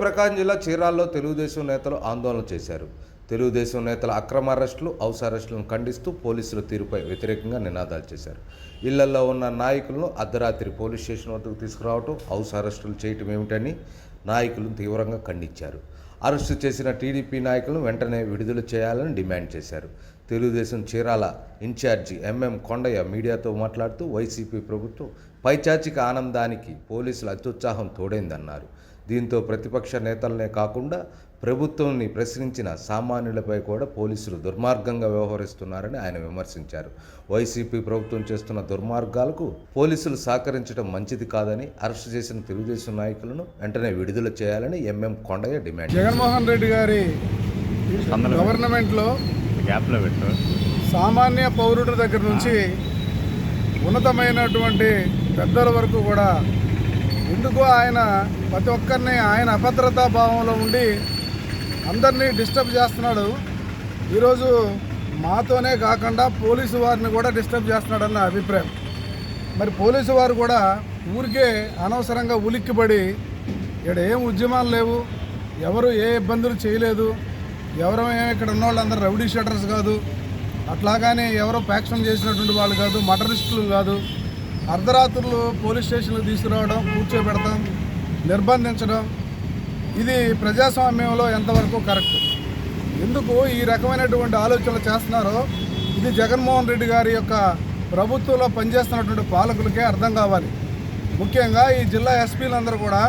ప్రకాశం జిల్లా చీరాల్లో తెలుగుదేశం నేతలు ఆందోళన చేశారు. తెలుగుదేశం నేతల అక్రమ అరెస్టులు హౌస్ అరెస్టులను ఖండిస్తూ పోలీసుల తీరుపై వ్యతిరేకంగా నినాదాలు చేశారు. ఇళ్ళలో ఉన్న నాయకులను అర్ధరాత్రి పోలీస్ స్టేషన్ వద్దకు తీసుకురావటం హౌస్ అరెస్టులు చేయటం ఏమిటని నాయకులను తీవ్రంగా ఖండించారు. అరెస్టు చేసిన టీడీపీ నాయకులను వెంటనే విడుదల చేయాలని డిమాండ్ చేశారు. తెలుగుదేశం చీరాల ఇన్ఛార్జి ఎంఎం కొండయ్య మీడియాతో మాట్లాడుతూ వైసీపీ ప్రభుత్వం పైచాచిక ఆనందానికి పోలీసుల అత్యుత్సాహం తోడైందన్నారు. దీంతో ప్రతిపక్ష నేతలనే కాకుండా ప్రభుత్వాన్ని ప్రశ్నించిన సామాన్యులపై కూడా పోలీసులు దుర్మార్గంగా వ్యవహరిస్తున్నారని ఆయన విమర్శించారు. వైసీపీ ప్రభుత్వం చేస్తున్న దుర్మార్గాలకు పోలీసులు సహకరించడం మంచిది కాదని అరెస్టు చేసిన తెలుగుదేశం నాయకులను వెంటనే విడుదల చేయాలని ఎంఎం కొండయ్య డిమాండ్ జగన్మోహన్ రెడ్డి గారి గవర్నమెంట్లో గ్యాప్లో పెట్టు. సామాన్య పౌరుడి దగ్గర నుంచి ఉన్నతమైనటువంటి పెద్దల వరకు కూడా ఎందుకో ఆయన ప్రతి ఒక్కరిని ఆయన అభద్రతా భావంలో ఉండి అందరినీ డిస్టర్బ్ చేస్తున్నాడు? ఈరోజు మాతోనే కాకుండా పోలీసు వారిని కూడా డిస్టర్బ్ చేస్తున్నాడన్న అభిప్రాయం. మరి పోలీసు వారు కూడా ఊరికే అనవసరంగా ఉలిక్కిపడి ఇక్కడ ఏం ఉద్యమాలు లేవు? ఎవరు ఏ ఇబ్బందులు చేయలేదు? ఎవరు ఇక్కడ ఉన్న వాళ్ళందరూ రౌడీ షటర్స్ కాదు. అట్లాగానే ఎవరో ప్యాక్షన్ చేసినటువంటి వాళ్ళు కాదు మటరిస్టులు కాదు. అర్ధరాత్రులు పోలీస్ స్టేషన్లు తీసుకురావడం కూర్చోబెడతాం నిర్బంధించడం ఇది ప్రజాస్వామ్యంలో ఎంతవరకు కరెక్ట్? ఎందుకు ఈ రకమైనటువంటి ఆలోచనలు చేస్తున్నారో ఇది జగన్మోహన్ రెడ్డి గారి యొక్క ప్రభుత్వంలో పనిచేస్తున్నటువంటి పాలకులకే అర్థం కావాలి. ముఖ్యంగా ఈ జిల్లా ఎస్పీలందరూ కూడా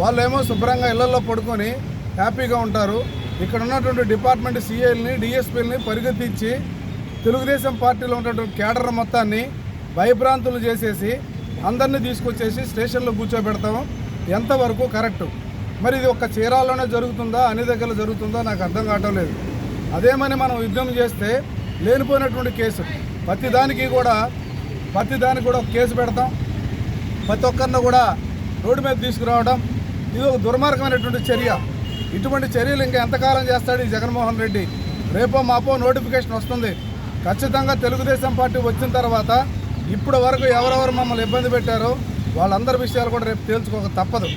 వాళ్ళేమో శుభ్రంగా ఇళ్ళలో పడుకొని హ్యాపీగా ఉంటారు. ఇక్కడ ఉన్నటువంటి డిపార్ట్మెంట్ సీఏల్ని డిఎస్పీలని పరిగెత్తించి తెలుగుదేశం పార్టీలో ఉన్నటువంటి కేడర్ మొత్తాన్ని భయభ్రాంతులు చేసేసి అందరినీ తీసుకొచ్చేసి స్టేషన్లో కూర్చోబెడతాం ఎంతవరకు కరెక్టు? మరి ఇది ఒక్క చీరాల్లోనే జరుగుతుందా? అన్ని దగ్గర జరుగుతుందా? నాకు అర్థం కావటం లేదు. అదేమని మనం యుద్ధం చేస్తే లేనిపోయినటువంటి కేసు. ప్రతి దానికి కూడా ప్రతి దానికి కూడా ఒక కేసు పెడతాం. ప్రతి ఒక్కరిని కూడా రోడ్డు మీద తీసుకురావడం ఇది ఒక దుర్మార్గమైనటువంటి చర్య. ఇటువంటి చర్యలు ఇంకా ఎంతకాలం చేస్తాడు ఈ జగన్మోహన్ రెడ్డి? రేపో మాపో నోటిఫికేషన్ వస్తుంది. ఖచ్చితంగా తెలుగుదేశం పార్టీ వచ్చిన తర్వాత ఇప్పటి వరకు ఎవరెవరు మమ్మల్ని ఇబ్బంది పెట్టారో వాళ్ళందరి విషయాలు కూడా రేపు తేల్చుకోక తప్పదు.